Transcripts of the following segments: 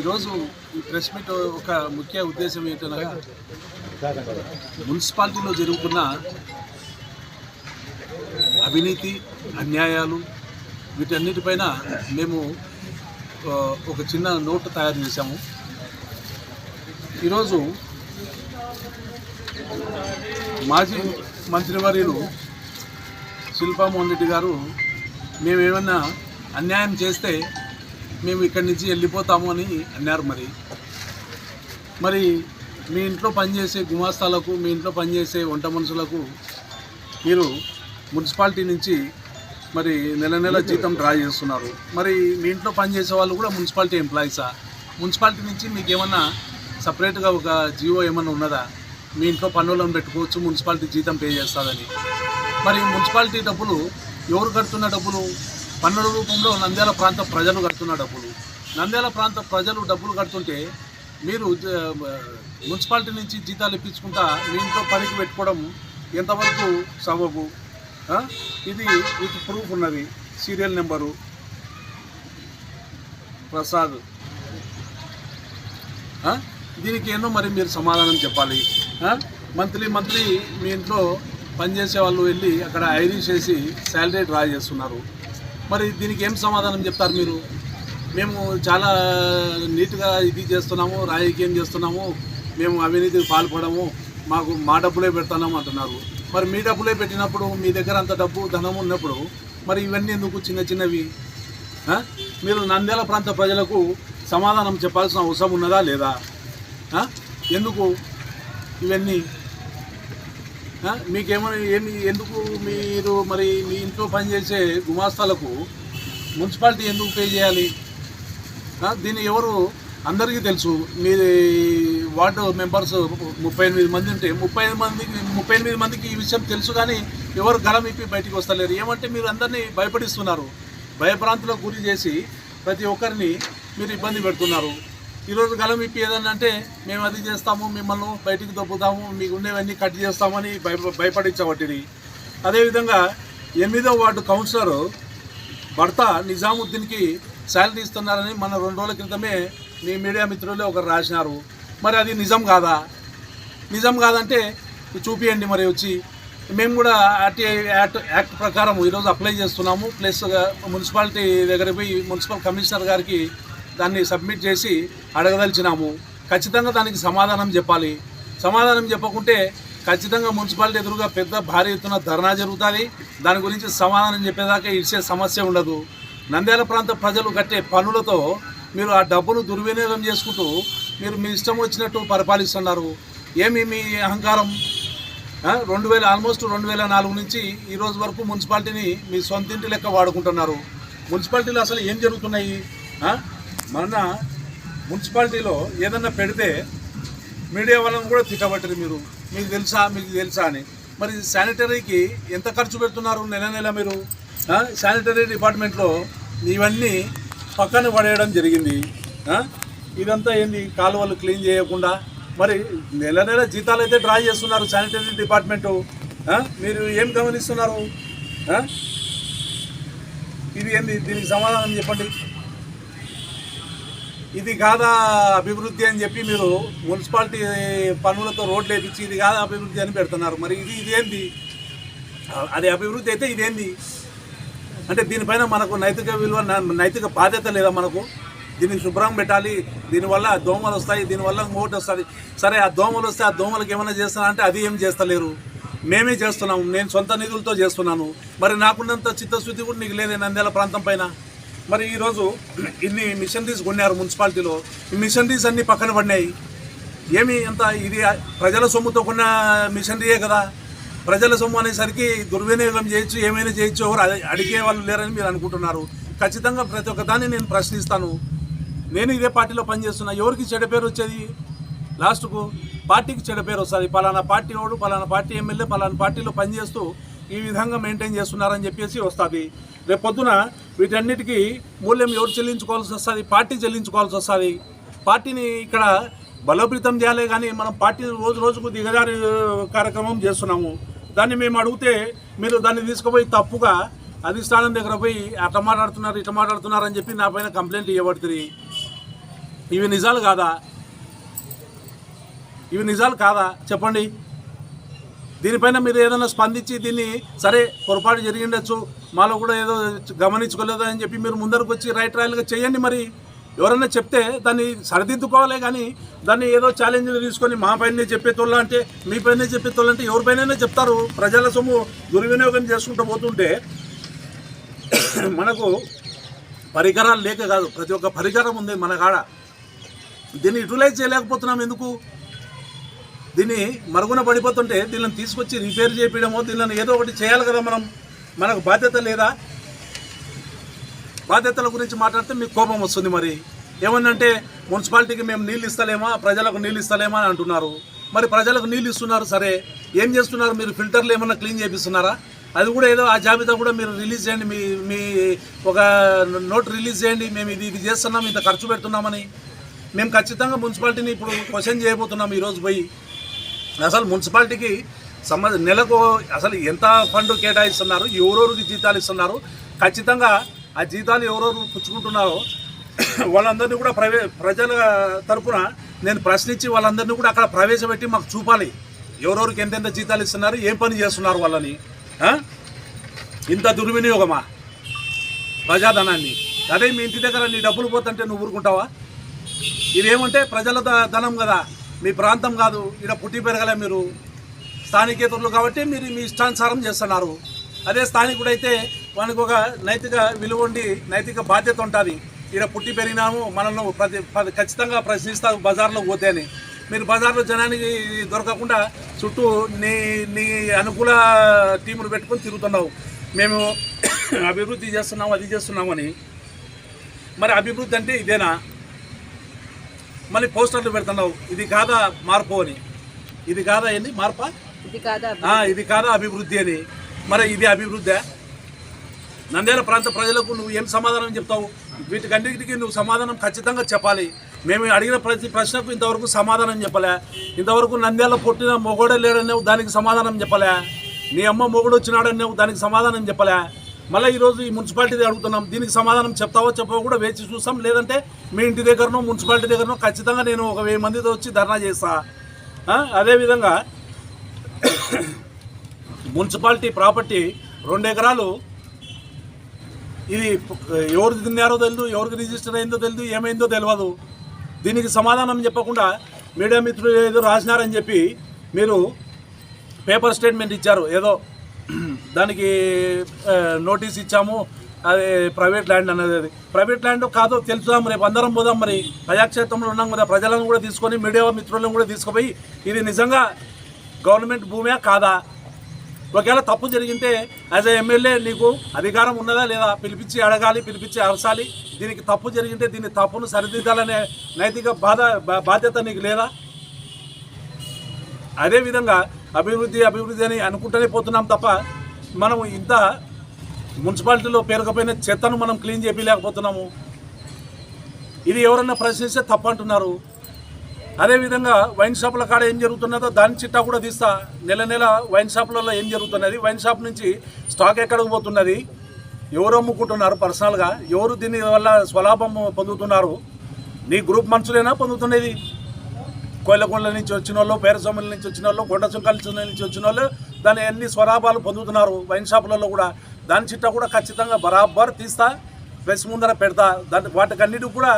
ఈరోజు ఈ press meet ఒక ముఖ్య ఉద్దేశం ఏంటనగా మున్సిపాలిటీలో జరుగుతున్న అవినీతి అన్యాయాలు వీటన్నిటిపైన మేము ఒక చిన్న నోట్ తయారు చేశాము. ఈరోజు మాజీ మంత్రివర్యులు శిల్పామోహన్ రెడ్డి గారు మేమేమన్నా అన్యాయం చేస్తే మేము ఇక్కడి నుంచి వెళ్ళిపోతాము అని అన్నారు మరి. మరి మీ ఇంట్లో పనిచేసే గుమాస్తాలకు మీ ఇంట్లో పనిచేసే వంట మనుషులకు మీరు మున్సిపాలిటీ నుంచి మరి నెల నెల జీతం డ్రా చేస్తున్నారు. మరి మీ ఇంట్లో పనిచేసే వాళ్ళు కూడా మున్సిపాలిటీ ఎంప్లాయీసా? మున్సిపాలిటీ నుంచి మీకు ఏమన్నా సపరేట్గా ఒక జియో ఏమన్నా ఉన్నదా? మీ ఇంట్లో పన్నులను పెట్టుకోవచ్చు మున్సిపాలిటీ జీతం పే చేస్తుందని. మరి మున్సిపాలిటీ డబ్బులు ఎవరు కడుతున్న డబ్బులు? పన్నుల రూపంలో నంద్యాల ప్రాంత ప్రజలు కడుతున్న డబ్బులు. నంద్యాల ప్రాంత ప్రజలు డబ్బులు కడుతుంటే మీరు మున్సిపాలిటీ నుంచి జీతాలు ఇప్పించుకుంటా మీ ఇంట్లో పనికి పెట్టుకోవడం ఎంతవరకు సబబు? ఇది విత్ ప్రూఫ్ ఉన్నది. Serial number. ప్రసాద్. దీనికి ఎన్నో మరి మీరు సమాధానం చెప్పాలి. మంత్లీ మంత్లీ మీ ఇంట్లో పనిచేసే వాళ్ళు వెళ్ళి అక్కడ ఐరీ చేసి శాలరీ డ్రా చేస్తున్నారు. మరి దీనికి ఏం సమాధానం చెప్తారు మీరు? మేము చాలా నీట్గా ఇది చేస్తున్నాము రాజకీయం చేస్తున్నాము మేము అవినీతికి పాల్పడము మాకు మా డబ్బులే పెడుతున్నాము అంటున్నారు. మరి మీ డబ్బులే పెట్టినప్పుడు మీ దగ్గర అంత డబ్బు ధనం ఉన్నప్పుడు మరి ఇవన్నీ ఎందుకు చిన్న చిన్నవి? మీరు నంద్యాల ప్రాంత ప్రజలకు సమాధానం చెప్పాల్సిన అవసరం ఉన్నదా లేదా? ఎందుకు ఇవన్నీ? మీకేమైనా ఏమి ఎందుకు మీరు మరి మీ ఇంట్లో పనిచేసే గుమాస్తాలకు మున్సిపాలిటీ ఎందుకు పే చేయాలి? దీన్ని ఎవరు అందరికీ తెలుసు. మీ వార్డు మెంబర్స్ ముప్పై ఎనిమిది మంది ఉంటే ముప్పై ఎనిమిది మందికి ముప్పై ఎనిమిది మందికి ఈ విషయం తెలుసు కానీ ఎవరు గలం ఇప్పి బయటికి వస్తలేరు. ఏమంటే మీరు అందరినీ భయపడిస్తున్నారు. భయప్రాంతులకు గురి చేసి ప్రతి ఒక్కరిని మీరు ఇబ్బంది పెడుతున్నారు. ఈరోజు గలం ఇప్పి ఏదన్నా అంటే మేము అది చేస్తాము మిమ్మల్ని బయటికి దొబ్బుతాము మీకు ఉండేవన్నీ కట్ చేస్తామని భయ భయపడించబట్టిని అదేవిధంగా ఎనిమిదో వార్డు కౌన్సిలర్ భర్త నిజాముద్దీన్కి శాలరీ ఇస్తున్నారని మన రెండు రోజుల క్రితమే మీ మీడియా మిత్రులే ఒకరు రాసినారు. మరి అది నిజం కాదా? నిజం కాదంటే చూపియండి మరి వచ్చి. మేము కూడా ఆర్టీఐ యాక్ట్ యాక్ట్ ప్రకారం ఈరోజు అప్లై చేస్తున్నాము. ప్లస్ మున్సిపాలిటీ దగ్గర పోయి మున్సిపల్ కమిషనర్ గారికి దాన్ని సబ్మిట్ చేసి అడగదలిచినాము. ఖచ్చితంగా దానికి సమాధానం చెప్పాలి. సమాధానం చెప్పకుంటే ఖచ్చితంగా మున్సిపాలిటీ ఎదురుగా పెద్ద భారీ ఎత్తున ధర్నా జరుగుతుంది. దాని గురించి సమాధానం చెప్పేదాకా ఇచ్చే సమస్య ఉండదు. నంద్యాల ప్రాంత ప్రజలు కట్టే పనులతో మీరు ఆ డబ్బును దుర్వినియోగం చేసుకుంటూ మీరు మీ ఇష్టం వచ్చినట్టు పరిపాలిస్తున్నారు. ఏమి మీ అహంకారం? రెండు వేల ఆల్మోస్ట్ రెండు వేల నాలుగు నుంచి ఈ రోజు వరకు మున్సిపాలిటీని మీ సొంత ఇంటి లెక్క వాడుకుంటున్నారు. మున్సిపాలిటీలో అసలు ఏం జరుగుతున్నాయి? మన మున్సిపాలిటీలో ఏదన్నా పెడితే మీడియా వాళ్ళని కూడా తిట్టబట్టారు మీరు. మీకు తెలుసా? మీకు తెలుసా అని. మరి శానిటరీకి ఎంత ఖర్చు పెడుతున్నారు నెల నెల మీరు? శానిటరీ డిపార్ట్మెంట్లో ఇవన్నీ పక్కన పడేయడం జరిగింది. ఇదంతా ఏంది? కాలువలు క్లీన్ చేయకుండా. మరి నెల నెల జీతాలు అయితే డ్రా చేస్తున్నారు శానిటరీ డిపార్ట్మెంటు. మీరు ఏం గమనిస్తున్నారు? ఇది ఏంది? దీనికి సమాధానం చెప్పండి. ఇది కాదా అభివృద్ధి అని చెప్పి మీరు మున్సిపాలిటీ పనులతో రోడ్లు వేపించి ఇది కాదా అభివృద్ధి అని పెడుతున్నారు. మరి ఇది ఇదేంది? అది అభివృద్ధి అయితే ఇదేంది? అంటే దీనిపైన మనకు నైతిక విలువ నైతిక బాధ్యత లేదా మనకు? దీన్ని శుభ్రం పెట్టాలి. దీనివల్ల దోమలు వస్తాయి దీనివల్ల ఇంకోటి వస్తుంది. సరే ఆ దోమలు వస్తే ఆ దోమలకు ఏమైనా చేస్తున్నా అంటే అది ఏం చేస్తలేరు. మేమే చేస్తున్నాము నేను సొంత నిధులతో చేస్తున్నాను. మరి నాకున్నంత చిత్తశుద్ధి కూడా నీకు లేదే నంద్యాల ప్రాంతం పైన. మరి ఈరోజు ఇన్ని మిషనరీస్ కొన్నారు మున్సిపాలిటీలో. ఈ మిషనరీస్ అన్నీ పక్కన పడినాయి. ఏమి అంత ఇది ప్రజల సొమ్ముతో కొన్న మిషనరీయే కదా. ప్రజల సొమ్ము అనేసరికి దుర్వినియోగం చేయొచ్చు ఏమైనా చేయొచ్చు ఎవరు అడిగే వాళ్ళు లేరని మీరు అనుకుంటున్నారు. ఖచ్చితంగా ప్రతి ఒక్కదాన్ని నేను ప్రశ్నిస్తాను. నేను ఇదే పార్టీలో పనిచేస్తున్నా. ఎవరికి చెడ పేరు వచ్చేది? లాస్ట్కు పార్టీకి చెడ పేరు వస్తుంది. పలానా పార్టీ వాడు పలానా పార్టీ ఎమ్మెల్యే పలానా పార్టీలో పనిచేస్తూ ఈ విధంగా మెయింటైన్ చేస్తున్నారని చెప్పేసి వస్తుంది. రేపొద్దున వీటన్నిటికీ మూల్యం ఎవరు చెల్లించుకోవాల్సి వస్తుంది? పార్టీ చెల్లించుకోవాల్సి వస్తుంది. పార్టీని ఇక్కడ బలోపేతం చేయాలి కానీ మనం పార్టీ రోజు రోజుకు దిగజారి కార్యక్రమం చేస్తున్నాము. దాన్ని మేము అడిగితే మీరు దాన్ని తీసుకుపోయి తప్పుగా అధిష్టానం దగ్గర పోయి అట్లా మాట్లాడుతున్నారు ఇట్లా మాట్లాడుతున్నారు అని చెప్పి నా పైన కంప్లైంట్ ఇవ్వబడుతుంది. ఇవి నిజాలు కాదా? ఇవి నిజాలు కాదా? చెప్పండి. దీనిపైన మీరు ఏదైనా స్పందించి దీన్ని సరే పొరపాటు జరిగిండొచ్చు మాలో కూడా ఏదో గమనించుకోలేదు అని చెప్పి మీరు ముందరకు వచ్చి రైట్ రాయల్గా చేయండి మరి. ఎవరైనా చెప్తే దాన్ని సరిదిద్దుకోవాలే కానీ దాన్ని ఏదో ఛాలెంజ్లు తీసుకొని మా పైనే చెప్పేతోళ్ళు అంటే మీ పైనే చెప్పేతోళ్ళు అంటే ఎవరిపైన చెప్తారు. ప్రజల సొమ్ము దుర్వినియోగం చేసుకుంటూ పోతుంటే మనకు పరికరాలు లేక కాదు ప్రతి ఒక్క పరికరం ఉంది మన కాడ. దీన్ని యూటిలైజ్ చేయలేకపోతున్నాం ఎందుకు? దీన్ని మరుగున పడిపోతుంటే దీనిని తీసుకొచ్చి రిపేర్ చేయడమో దీనిని ఏదో ఒకటి చేయాలి కదా మనం. మనకు బాధ్యత లేదా? బాధ్యతల గురించి మాట్లాడితే మీకు కోపం వస్తుంది మరి. ఏమన్నంటే మున్సిపాలిటీకి మేము నీళ్ళు ఇస్తలేమా? ప్రజలకు నీళ్ళు ఇస్తలేమా అని అంటున్నారు. మరి ప్రజలకు నీళ్ళు ఇస్తున్నారు సరే. ఏం చేస్తున్నారు? మీరు ఫిల్టర్లు ఏమన్నా క్లీన్ చేపిస్తున్నారా? అది కూడా ఏదో ఆ జాబితా కూడా మీరు రిలీజ్ చేయండి. మీ మీ ఒక నోట్ రిలీజ్ చేయండి. మేము ఇది ఇది చేస్తున్నాం ఇంత ఖర్చు పెడుతున్నామని. మేము ఖచ్చితంగా మున్సిపాలిటీని ఇప్పుడు క్వశ్చన్ చేయబోతున్నాం ఈరోజు పోయి. అసలు మున్సిపాలిటీకి సంబంధ నెలకు అసలు ఎంత ఫండ్ కేటాయిస్తున్నారు ఎవరెవరికి జీతాలు ఇస్తున్నారు ఖచ్చితంగా ఆ జీతాలు ఎవరెవరు పుచ్చుకుంటున్నారో వాళ్ళందరినీ కూడా ప్రవే ప్రజల తరఫున నేను ప్రశ్నించి వాళ్ళందరినీ కూడా అక్కడ ప్రవేశపెట్టి మాకు చూపాలి. ఎవరెవరికి ఎంతెంత జీతాలు ఇస్తున్నారు ఏం పని చేస్తున్నారు వాళ్ళని ఇంత దుర్వినియోగమా? ప్రజాధనాన్ని. అదే మీ ఇంటి దగ్గర నీ డబ్బులు పోతుంటే నువ్వు ఊరుకుంటావా? ఇదేమంటే ప్రజల ధనం కదా. మీ ప్రాంతం కాదు. ఇక్కడ పుట్టి పెరగలే మీరు. స్థానికేతరులు కాబట్టి మీరు మీ ఇష్టానుసారం చేస్తున్నారు. అదే స్థానికుడైతే మనకు ఒక నైతిక విలువ ఉండి నైతిక బాధ్యత ఉంటుంది. ఇక్కడ పుట్టి పెరిగినాము మనల్ని ప్రతి ప్రతి- ఖచ్చితంగా ప్రశ్నిస్తారు బజార్లో పోతే అని. మీరు బజార్లో జనానికి దొరకకుండా చుట్టూ నీ నీ అనుకూల టీములు పెట్టుకొని తిరుగుతున్నావు. మేము అభివృద్ధి చేస్తున్నాము అది చేస్తున్నామని మరి అభివృద్ధి అంటే ఇదేనా? మళ్ళీ పోస్టర్లు పెడుతున్నావు. ఇది కాదా మార్పు అని. ఇది కాదా ఏంది? మార్పా? ఇది కాదా అభివృద్ధి అని. మరి ఇది అభివృద్ధి? నంద్యాల ప్రాంత ప్రజలకు నువ్వు ఏం సమాధానం చెప్తావు? వీటికన్నిటికీ నువ్వు సమాధానం ఖచ్చితంగా చెప్పాలి. మేము అడిగిన ప్రతి ప్రశ్నకు ఇంతవరకు సమాధానం చెప్పలే. ఇంతవరకు నంద్యాల పుట్టిన మొగోడే లేడనేవు దానికి సమాధానం చెప్పలే. నీ అమ్మ మొగుడు వచ్చినాడనేవు దానికి సమాధానం చెప్పలే. మళ్ళీ ఈరోజు ఈ మున్సిపాలిటీ అడుగుతున్నాం. దీనికి సమాధానం చెప్తావో చెప్పవో కూడా వేచి చూస్తాం. లేదంటే మీ ఇంటి దగ్గరనో మున్సిపాలిటీ దగ్గరనో ఖచ్చితంగా నేను ఒక వెయ్యి మందితో వచ్చి ధర్నా చేస్తా. అదేవిధంగా మున్సిపాలిటీ ప్రాపర్టీ రెండు ఎకరాలు ఇది ఎవరికి తిన్నారో తెలియదు ఎవరికి రిజిస్టర్ అయిందో తెలియదు ఏమైందో తెలియదు దీనికి సమాధానం చెప్పకుండా మీడియా మిత్రులు ఏదో రాసినారని చెప్పి మీరు పేపర్ స్టేట్మెంట్ ఇచ్చారు. ఏదో దానికి నోటీస్ ఇచ్చాము అది ప్రైవేట్ ల్యాండ్ అనేది అది. ప్రైవేట్ ల్యాండ్ కాదో తెలుసుదాం రేపు అందరం పోదాం మరి. ప్రజాక్షేత్రంలో ఉన్నాం కదా ప్రజలను కూడా తీసుకొని మీడియా మిత్రులను కూడా తీసుకుపోయి ఇది నిజంగా గవర్నమెంట్ భూమే కాదా? ఒకవేళ తప్పు జరిగితే యాజ్ ఎ ఎమ్మెల్యే నీకు అధికారం ఉన్నదా లేదా? పిలిపించి అడగాలి పిలిపించి అరసాలి దీనికి తప్పు జరిగింటే దీన్ని తప్పును సరిదిద్దాలనే నైతిక బాధ బా- బాధ్యత నీకు లేదా? అదేవిధంగా అభివృద్ధి అభివృద్ధి అని అనుకుంటూనే పోతున్నాం తప్ప మనం ఇంత మున్సిపాలిటీలో పేరుకపోయిన చెత్తను మనం క్లీన్ చేయలేకపోతున్నాము ఇది ఎవరన్నా ప్రశ్నిస్తే తప్పు అంటున్నారు. అదేవిధంగా వైన్ షాపుల కాడ ఏం జరుగుతున్నదో దాని చిట్టా కూడా తీస్తా. నెల నెల వైన్ షాపులలో ఏం జరుగుతున్నది? వైన్ షాప్ నుంచి స్టాక్ ఎక్కడికి పోతున్నది? ఎవరు అమ్ముకుంటున్నారు? పర్సనల్గా ఎవరు దీని వల్ల స్వలాభం పొందుతున్నారు? నీ గ్రూప్ మనుషులైనా పొందుతున్నది? కోయిలకొండల నుంచి వచ్చిన వాళ్ళు పేరసొమ్మల నుంచి వచ్చిన వాళ్ళు కొండ చుంకాల నుంచి వచ్చిన వాళ్ళు దాని అన్ని స్వలాభాలు పొందుతున్నారు వైన్ షాపులలో కూడా? దాని చిట్టా కూడా ఖచ్చితంగా బరాబర్ తీస్తా ప్రెస్ ముందర పెడతా. దాని వాటికన్నిటికి కూడా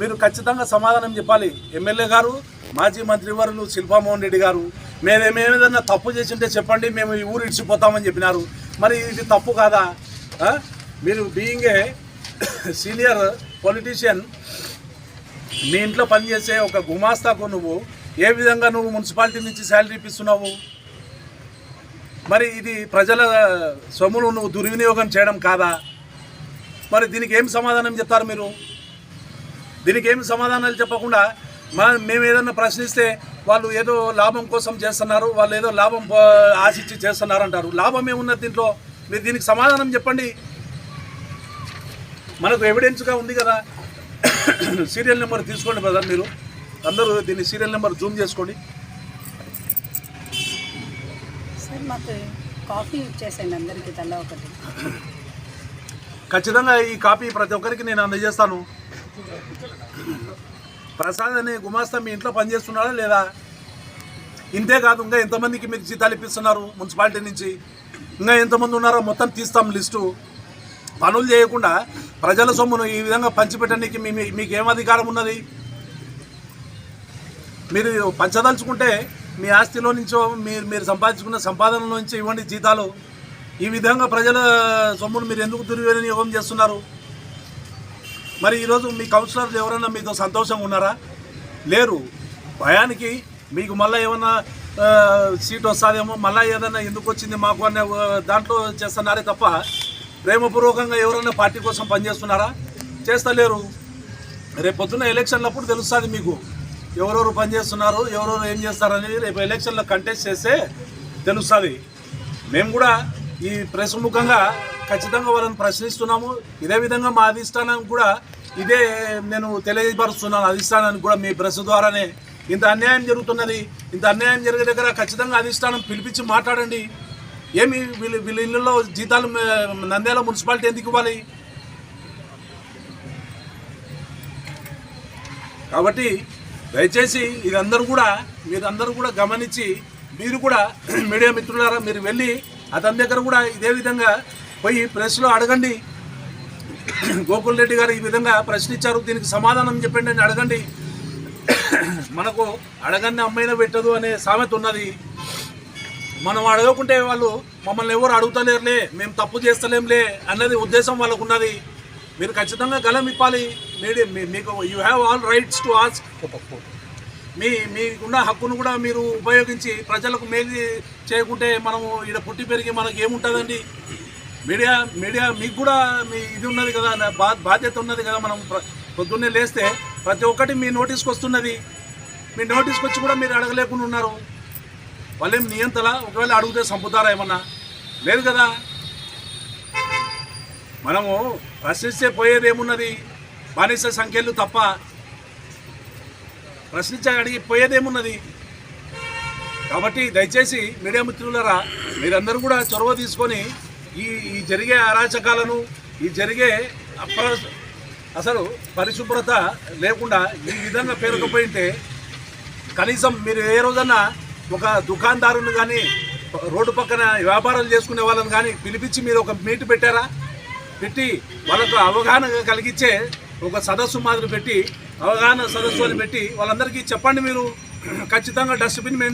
మీరు ఖచ్చితంగా సమాధానం చెప్పాలి. ఎమ్మెల్యే గారు మాజీ మంత్రివర్యులు శిల్పామోహన్ రెడ్డి గారు మేము ఏదైనా తప్పు చేసింటే చెప్పండి మేము ఈ ఊరు ఇడిచిపోతామని చెప్పినారు. మరి ఇది తప్పు కాదా? మీరు బీయింగ్ ఏ సీనియర్ పొలిటీషియన్ మీ ఇంట్లో పనిచేసే ఒక గుమాస్తాకు నువ్వు ఏ విధంగా నువ్వు మున్సిపాలిటీ నుంచి శాలరీ ఇప్పిస్తున్నావు? మరి ఇది ప్రజల సొమ్మును నువ్వు దుర్వినియోగం చేయడం కాదా? మరి దీనికి ఏం సమాధానం చెప్తారు మీరు? దీనికి ఏమి సమాధానాలు చెప్పకుండా మా మేము ఏదన్నా ప్రశ్నిస్తే వాళ్ళు ఏదో లాభం కోసం చేస్తున్నారు వాళ్ళు ఏదో లాభం ఆశించి చేస్తున్నారు అంటారు లాభం ఏమున్నది దీంట్లో? మీరు దీనికి సమాధానం చెప్పండి. మనకు ఎవిడెన్స్గా ఉంది కదా. సీరియల్ నెంబర్ తీసుకోండి బ్రదర్ మీరు. అందరూ దీన్ని సీరియల్ నెంబర్ జూమ్ చేసుకోండి. సార్ మాకు కాఫీ ఇచ్చేసండి అందరికీ తల ఒకటి. ఖచ్చితంగా ఈ కాపీ ప్రతి ఒక్కరికి నేను అందజేస్తాను. ప్రసాద్ అనే గుమాస్తా మీ ఇంట్లో పనిచేస్తున్నాడా లేదా? ఇంతే కాదు ఇంకా ఎంతమందికి మీరు జీతాలు ఇప్పిస్తున్నారు మున్సిపాలిటీ నుంచి? ఇంకా ఎంతమంది ఉన్నారో మొత్తం తీస్తాం లిస్టు. పనులు చేయకుండా ప్రజల సొమ్మును ఈ విధంగా పంచిపెట్టడానికి మీ మీ- మీకు ఏం అధికారం ఉన్నది? మీరు పంచదలుచుకుంటే మీ ఆస్తిలో నుంచో మీరు మీరు సంపాదించుకున్న సంపాదనలో నుంచి ఇవ్వండి జీతాలు. ఈ విధంగా ప్రజల సొమ్మును మీరు ఎందుకు దుర్వినియోగం చేస్తున్నారు? మరి ఈరోజు మీ కౌన్సిలర్లు ఎవరైనా మీతో సంతోషంగా ఉన్నారా? లేరు. భయానికి మీకు మళ్ళీ ఏమన్నా సీట్ వస్తుందేమో మళ్ళీ ఏదైనా ఎందుకు వచ్చింది మాకు అనే దాంట్లో చేస్తున్నారే తప్ప ప్రేమపూర్వకంగా ఎవరైనా పార్టీ కోసం పనిచేస్తున్నారా? చేస్తలేరు. రేపు పొద్దున్న ఎలక్షన్లప్పుడు తెలుస్తుంది మీకు ఎవరెవరు పనిచేస్తున్నారు ఎవరెవరు ఏం చేస్తారనేది రేపు ఎలక్షన్లో కంటెస్ట్ చేస్తే తెలుస్తుంది. మేము కూడా ఈ ప్రెస్ ముఖంగా ఖచ్చితంగా వాళ్ళని ప్రశ్నిస్తున్నాము. ఇదే విధంగా మా అధిష్టానానికి కూడా ఇదే నేను తెలియపరుస్తున్నాను. అధిష్టానానికి కూడా మీ ప్రెస్ ద్వారానే ఇంత అన్యాయం జరుగుతున్నది. ఇంత అన్యాయం జరిగే దగ్గర ఖచ్చితంగా అధిష్టానం పిలిపించి మాట్లాడండి. ఏమి వీళ్ళు వీళ్ళ ఇళ్ళలో జీతాలు నంద్యాల మున్సిపాలిటీ ఎందుకు ఇవ్వాలి? కాబట్టి దయచేసి ఇదందరూ కూడా మీరందరూ కూడా గమనించి మీరు కూడా మీడియా మిత్రులారా మీరు వెళ్ళి అతని దగ్గర కూడా ఇదే విధంగా పోయి ప్రెస్లో అడగండి. గోకుల్ రెడ్డి గారు ఈ విధంగా ప్రశ్నించారు. దీనికి సమాధానం చెప్పండి అని అడగండి. మనకు అడగండి అమ్మైనా పెట్టదు అనే సామెత ఉన్నది. మనం అడగకుంటే వాళ్ళు మమ్మల్ని ఎవరు అడుగుతలేరులే మేము తప్పు చేస్తలేంలే అన్నది ఉద్దేశం వాళ్ళకు ఉన్నది. మీరు ఖచ్చితంగా గలం ఇప్పాలి. మీడియం మీ- మీకు you have all rights to ask మీ మీకున్న హక్కును కూడా మీరు ఉపయోగించి ప్రజలకు మేలు చేయకుంటే మనము ఇక్కడ పుట్టి పెరిగి మనకి ఏముంటుందండి మీడియా మీడియా మీకు కూడా మీ ఇది ఉన్నది కదా బా బాధ్యత ఉన్నది కదా మనం పొద్దున్నే లేస్తే ప్రతి ఒక్కటి మీ నోటీస్కి వస్తున్నది. మీ నోటీస్కి వచ్చి కూడా మీరు అడగలేకుండా ఉన్నారు. వాళ్ళేం నియంతలా? ఒకవేళ అడిగితే చంపుతారా ఏమన్నా? లేదు కదా. మనము ప్రశ్నిస్తే పోయేది ఏమున్నది? బానిస సంఖ్యలు తప్ప. ప్రశ్నించే అడిగి పోయేదేమున్నది కాబట్టి దయచేసి మీడియా మిత్రులరా మీరందరూ కూడా చొరవ తీసుకొని ఈ ఈ జరిగే అరాచకాలను ఈ జరిగే అప్ర అసలు పరిశుభ్రత లేకుండా ఈ విధంగా పేరుకుపోయింటే కనీసం మీరు ఏ రోజన్నా ఒక దుకాణదారుని కానీ రోడ్డు పక్కన వ్యాపారాలు చేసుకునే వాళ్ళని కానీ పిలిపించి మీరు ఒక మీట్ పెట్టారా? పెట్టి వాళ్ళకు అవగాహన కలిగించే ఒక సదస్సు మాదిరి పెట్టి అవగాహన సదస్సు అని పెట్టి వాళ్ళందరికీ చెప్పండి మీరు. ఖచ్చితంగా డస్ట్బిన్ మేము